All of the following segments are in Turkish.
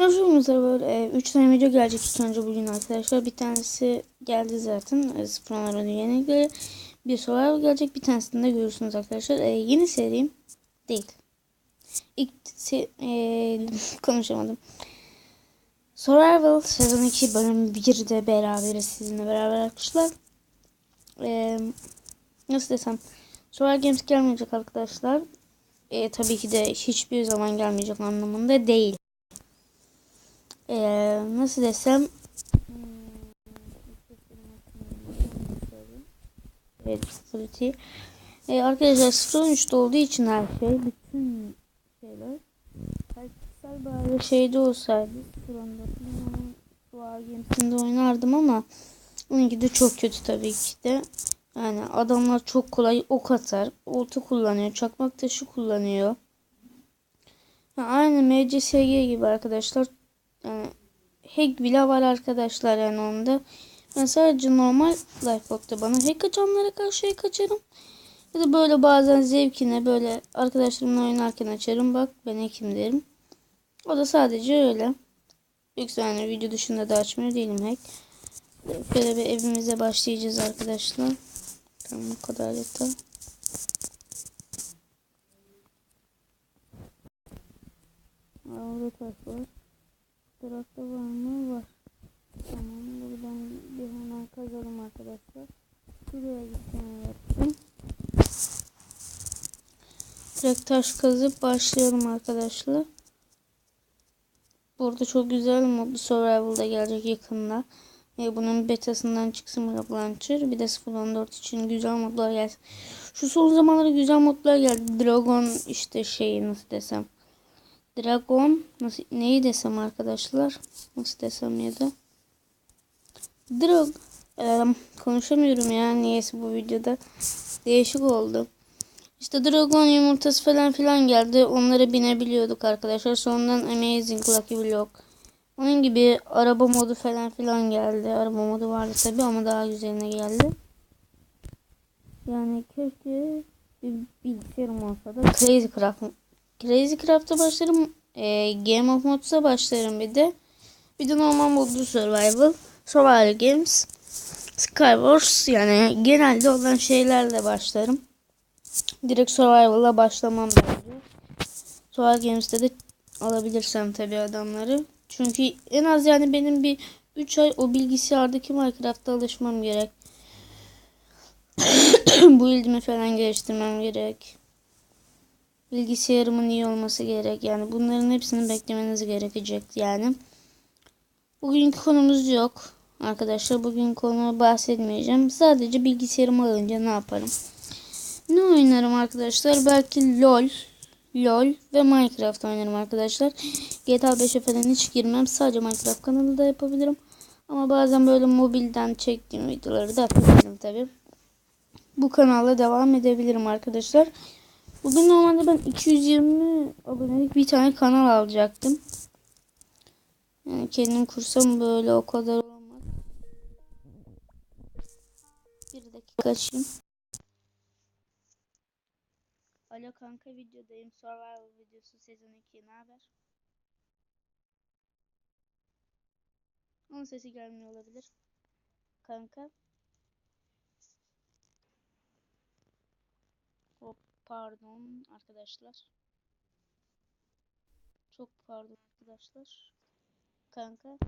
Özümüzde böyle 3 tane video gelecek ilk önce bugün arkadaşlar. Bir tanesi geldi zaten. E, Sıfırlanların yenilikleri. Bir survival gelecek. Bir tanesini de görürsünüz arkadaşlar. E, yeni serim değil. İlk se e, konuşamadım. Survival sezon 2 bölüm 1'de beraberiz sizinle beraber arkadaşlar. E, nasıl desem Survival Games gelmeyecek arkadaşlar. E, tabii ki de hiçbir zaman gelmeyecek anlamında değil. Ee, nasıl desem Evet, Security. Ee, arkadaşlar 0.13'te olduğu için her şey, bütün şeyler Belki bari şeyde olsaydı 0.14'te Suar Games'inde oynardım ama onunki de çok kötü tabii ki de. Yani adamlar çok kolay ok atar, olta kullanıyor, çakmak taşı kullanıyor. Aynı MCSG gibi arkadaşlar yani hack bile var arkadaşlar yani onda. Ben sadece normal Lifeboat'ta bana hack açanlara karşı hack açarım. Ya da böyle bazen zevkine böyle arkadaşlarımla oynarken açarım. Bak ben hackim derim. O da sadece öyle. Yoksa yani video dışında da açmıyor değilim hack. Böyle bir evimize başlayacağız arkadaşlar. Tamam bu kadar yeter. Orada taş var. Tarafta var mı? Var. Tamam buradan bir hemen kazalım arkadaşlar. Şuraya gitmeye yaptım. Direkt taş kazıp başlayalım arkadaşlar. Burada çok güzel modlu survival'da gelecek yakında. Ve bunun betasından çıksın Map Launcher. Bir de 0.14 için güzel modlar gelsin. Şu son zamanlarda güzel modlar geldi. Dragon işte şey nasıl desem. Dragon nasıl neyi desem arkadaşlar? Nasıl desem ya da Drag ee, konuşamıyorum ya niyeyse bu videoda değişik oldu. İşte dragon yumurtası falan filan geldi. Onlara binebiliyorduk arkadaşlar. Sonradan Amazing Lucky Block. Onun gibi araba modu falan filan geldi. Araba modu vardı tabi ama daha güzeline geldi. Yani keşke bir bilgisayarım olsa da Crazy Craft Crazy Craft'a başlarım. E, Game of Modes'a başlarım bir de. Bir de normal modlu Survival. Survival Games. Skywars yani genelde olan şeylerle başlarım. Direkt Survival'a başlamam bence. Survival Games'te de alabilirsem tabi adamları. Çünkü en az yani benim bir 3 ay o bilgisayardaki Minecraft'a alışmam gerek. Bu ilgimi falan geliştirmem gerek. Bilgisayarımın iyi olması gerek. Yani bunların hepsini beklemeniz gerekecek yani. Bugünkü konumuz yok. Arkadaşlar bugün konu bahsetmeyeceğim. Sadece bilgisayarımı alınca ne yaparım? Ne oynarım arkadaşlar? Belki LOL, LOL ve Minecraft oynarım arkadaşlar. GTA 5'e falan hiç girmem. Sadece Minecraft kanalı da yapabilirim. Ama bazen böyle mobilden çektiğim videoları da yapabilirim tabi. Bu kanalla devam edebilirim arkadaşlar. Bugün normalde ben 220 abonelik bir tane kanal alacaktım. Yani kendim kursam böyle o kadar olmaz. Bir dakika açayım. Alo kanka videodayım. Survival videosu sezon 2 ne haber? Onun sesi gelmiyor olabilir. Kanka. Pardon arkadaşlar. Çok pardon arkadaşlar. Kanka.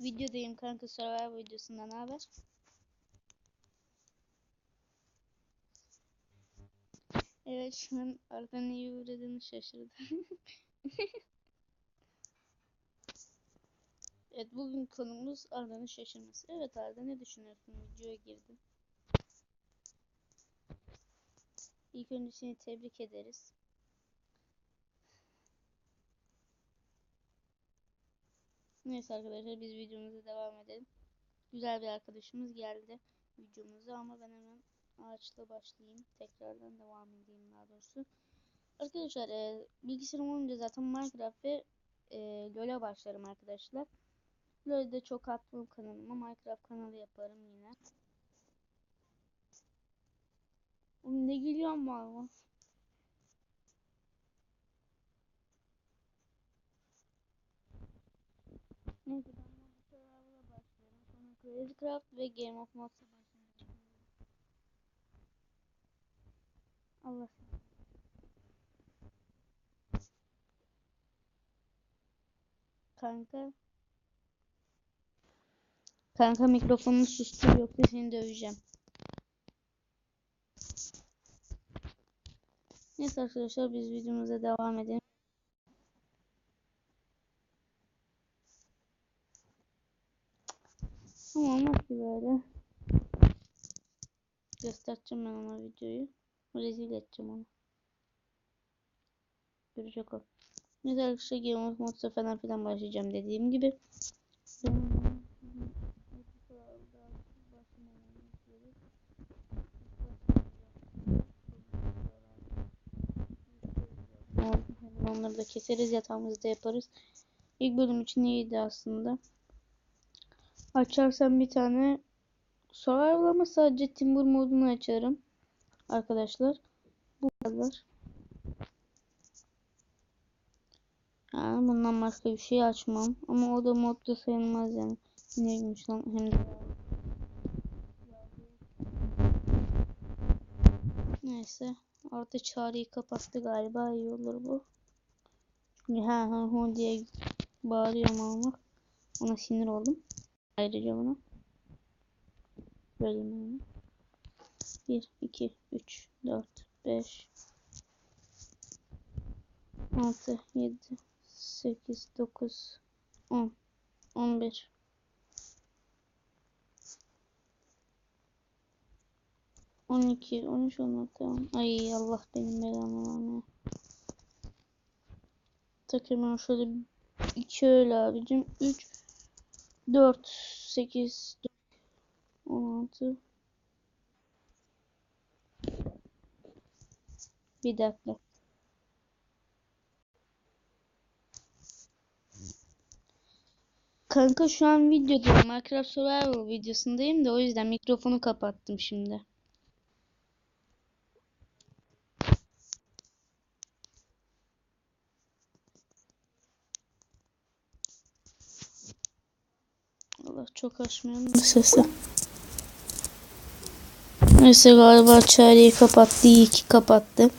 Videodayım kanka Survival videosundan haber? Evet şu an Arda neyi uğradığını şaşırdı. evet bugün konumuz Arda'nın şaşırması. Evet Arda ne düşünüyorsun? Videoya girdim. İlk önce seni tebrik ederiz. Neyse arkadaşlar biz videomuza devam edelim. Güzel bir arkadaşımız geldi videomuza ama ben hemen ağaçla başlayayım. Tekrardan devam edeyim daha doğrusu. Arkadaşlar e, bilgisayarım olunca zaten Minecraft ve e, LoL'e başlarım arkadaşlar. LoL'de çok attığım kanalıma Minecraft kanalı yaparım yine. Oğlum ne gülüyorum valla. Neyse ben bu Survival'a başlıyorum. Sonra Crazy Craft ve Game of Mods'a başlayacağım. Allah. Kanka. Kanka mikrofonunu sustur yoksa seni döveceğim. Neyse arkadaşlar biz videomuza devam edelim. Ama olmaz ki böyle. Göstereceğim ben ona videoyu. Rezil edeceğim onu. Görecek o. Neyse arkadaşlar Game of Mods'a falan filan başlayacağım dediğim gibi. Onları da keseriz yatağımızda yaparız. İlk bölüm için iyiydi aslında. Açarsam bir tane Survival ama sadece Timber modunu açarım. Arkadaşlar. Bu kadar. Yani bundan başka bir şey açmam. Ama o da modda sayılmaz yani. Neymiş lan hem de. Neyse. Orta çağrıyı kapattı galiba. iyi olur bu. Ha ha hu diye bağırıyorum ama ona sinir oldum. Ayrıca buna. Bölüm onu. 1, 2, 3, 4, 5, 6, 7, 8, 9, 10, 11. On iki, on üç, dört, tamam. Ay Allah benim belamı vermeye. Takriben şöyle iki öyle abicim. Üç, dört, sekiz, on altı. Bir dakika. Kanka şu an videodayım. Minecraft Survival videosundayım da o yüzden mikrofonu kapattım şimdi. Allah çok açmıyorum da sesi. Neyse galiba çareyi kapattı. İyi ki kapattı.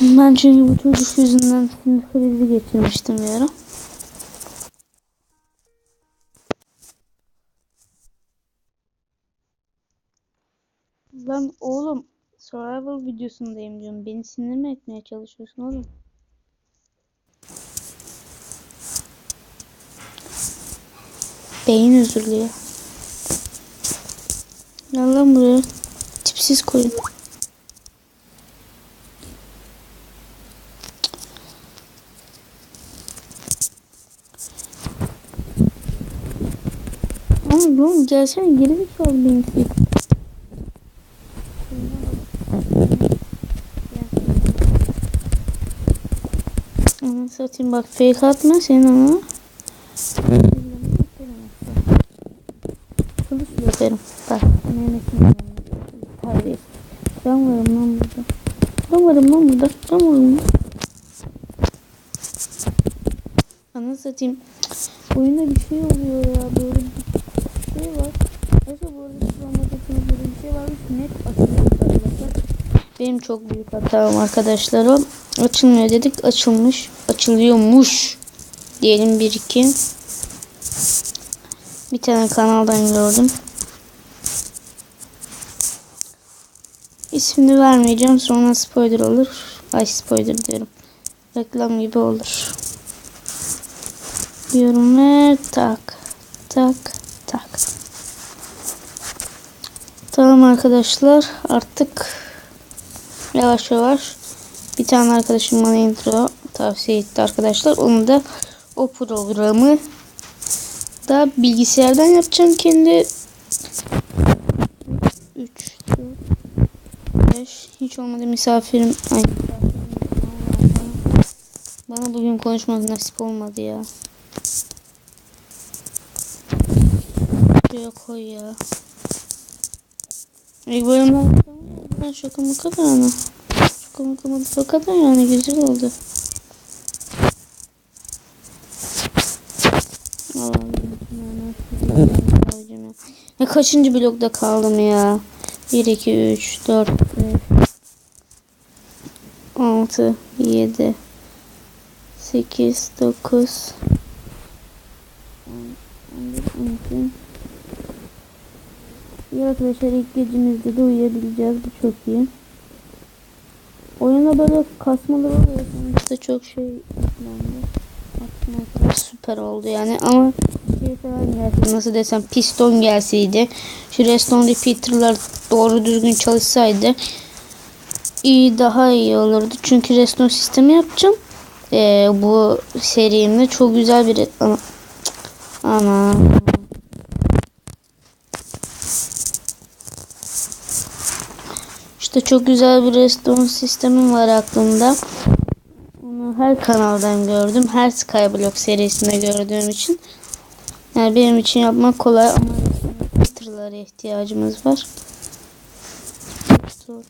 Ben çünkü bu çocuk yüzünden sinir krizi geçirmiştim bir ara. Lan oğlum survival videosundayım diyorum. Beni sinir mi etmeye çalışıyorsun oğlum? Beyin özürlüyor. Gel lan buraya. Tipsiz koyun. Oğlum oğlum gelsene geri bir kal benim Ama satayım bak fake atma senin ama. Yaparım. Bak Mehmet'in Terbiyesiz. Ben varım lan burada. Ben varım lan burada. Ben varım lan. Ana satayım. Oyunda bir şey oluyor ya. Böyle bir şey var. Neyse bu arada şu anda böyle bir şey varmış. Net açılıyor. Benim çok büyük hatam arkadaşlar o. Açılmıyor dedik. Açılmış. Açılıyormuş. Diyelim bir iki. Bir tane kanaldan gördüm. İsmini vermeyeceğim. Sonra spoiler olur. Ay spoiler diyorum. Reklam gibi olur. Diyorum ve tak tak tak. Tamam arkadaşlar artık yavaş yavaş bir tane arkadaşım bana intro tavsiye etti arkadaşlar. Onu da o programı da bilgisayardan yapacağım kendi hiç olmadı misafirim. Ay. Bana bugün konuşmak nasip olmadı ya. Şuraya koy ya. İlk bölümden ben şaka mı kadar ama. Şaka mı kadar kadar yani güzel oldu. Ne kaçıncı blokta kaldım ya? 1, 2, 3, 4, 5. 6, 7, 8, 9, 10, 11, 12. İyi arkadaşlar ilk gecemizde de uyuyabileceğiz. Bu çok iyi. Oyuna böyle kasmaları oluyor. Sonuçta çok şey. Aslında süper oldu yani ama şey falan nasıl desem piston gelseydi şu reston repeater'lar doğru düzgün çalışsaydı iyi daha iyi olurdu. Çünkü reston sistemi yapacağım. Ee, bu serimde çok güzel bir ama, ama işte çok güzel bir reston sistemim var aklımda. Onu her kanaldan gördüm. Her Skyblock serisinde gördüğüm için. Yani benim için yapmak kolay ama filtrelere ihtiyacımız var. 4,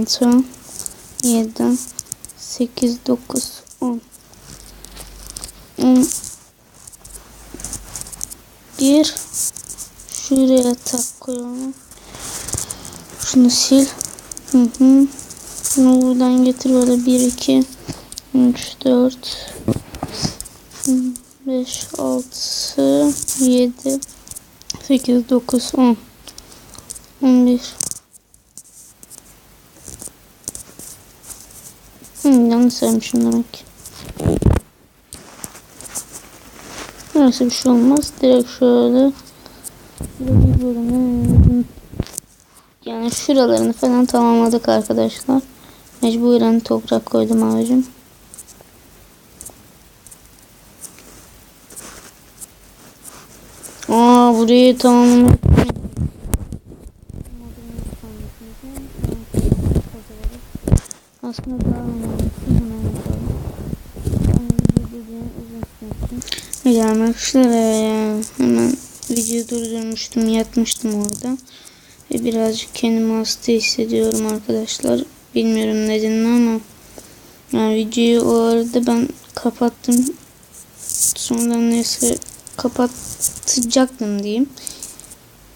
6 7 8 9 10 bir şuraya tak koyalım. Şunu sil. Hı hı. Bunu buradan getir böyle 1 2 3 4 5 6 7 8 9 10 11 Hı, yanlış saymışım demek. Neyse bir şey olmaz. Direkt şöyle yani şuralarını falan tamamladık arkadaşlar. Mecburen toprak koydum abicim. Aa burayı tamamlamak Yani arkadaşlar hemen video durdurmuştum yatmıştım orada. Ve birazcık kendimi hasta hissediyorum arkadaşlar. Bilmiyorum nedenini ama yani videoyu o arada ben kapattım. Sonradan neyse kapatacaktım diyeyim.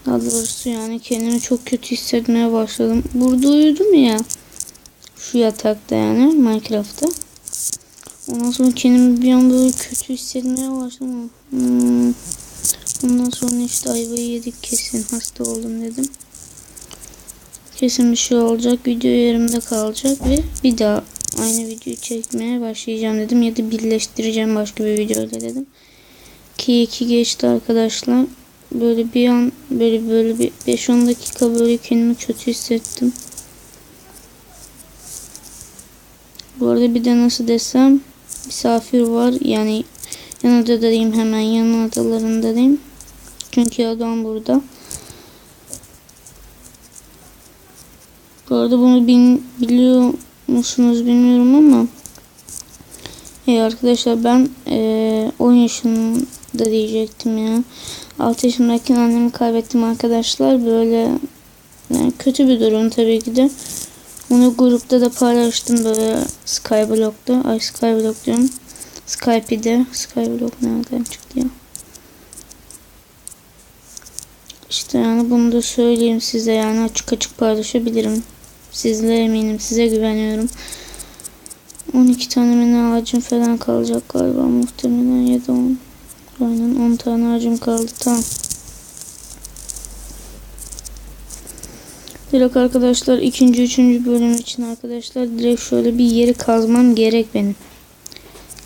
Daha doğrusu yani kendimi çok kötü hissetmeye başladım. Burada uyudum ya şu yatakta yani Minecraft'ta Ondan sonra kendimi bir an böyle kötü hissetmeye başladım. Hmm. Ondan sonra işte ayvayı yedik kesin hasta oldum dedim. Kesin bir şey olacak. Video yerimde kalacak ve bir daha aynı videoyu çekmeye başlayacağım dedim. Ya da birleştireceğim başka bir videoyla dedim. Ki iki geçti arkadaşlar. Böyle bir an böyle böyle bir 5-10 dakika böyle kendimi kötü hissettim. Bu arada bir de nasıl desem misafir var. Yani yan odadayım hemen yan odalarındayım. Çünkü adam burada. Bu arada bunu bin, biliyor musunuz bilmiyorum ama Hey arkadaşlar ben e, 10 yaşında diyecektim ya. 6 yaşındayken annemi kaybettim arkadaşlar. Böyle yani kötü bir durum tabii ki de. Onu grupta da paylaştım böyle Skyblock'ta. Ay Skyblock diyorum. Skype'de. Skyblock nereden çıktı ya? İşte yani bunu da söyleyeyim size yani açık açık paylaşabilirim. Sizlere eminim. Size güveniyorum. 12 tane mini ağacım falan kalacak galiba muhtemelen ya da 10. Aynen 10 tane ağacım kaldı tamam. Direkt arkadaşlar ikinci üçüncü bölüm için arkadaşlar direkt şöyle bir yeri kazmam gerek benim.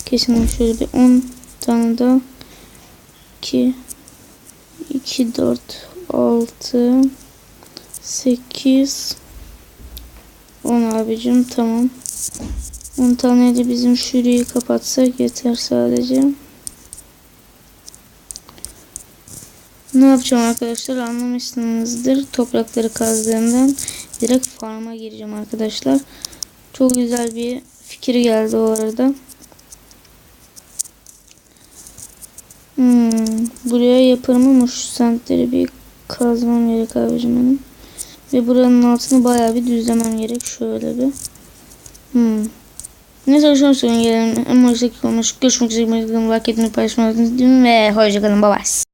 Kesin şöyle bir 10 tane daha 2 2 4 6 8 10 abicim tamam. 10 tane de bizim şurayı kapatsak yeter sadece. Ne yapacağım arkadaşlar anlamışsınızdır. Toprakları kazdığımdan direkt farma gireceğim arkadaşlar. Çok güzel bir fikir geldi o arada. Hmm, buraya yaparım şu sentleri bir kazmam gerek abicim benim. Ve buranın altını bayağı bir düzlemem gerek. Şöyle bir. Hmm. Ne çalışmak istiyorum gelelim. En baştaki konuş. Görüşmek üzere. Like etmeyi paylaşmayı unutmayın ve hoşçakalın. Bye.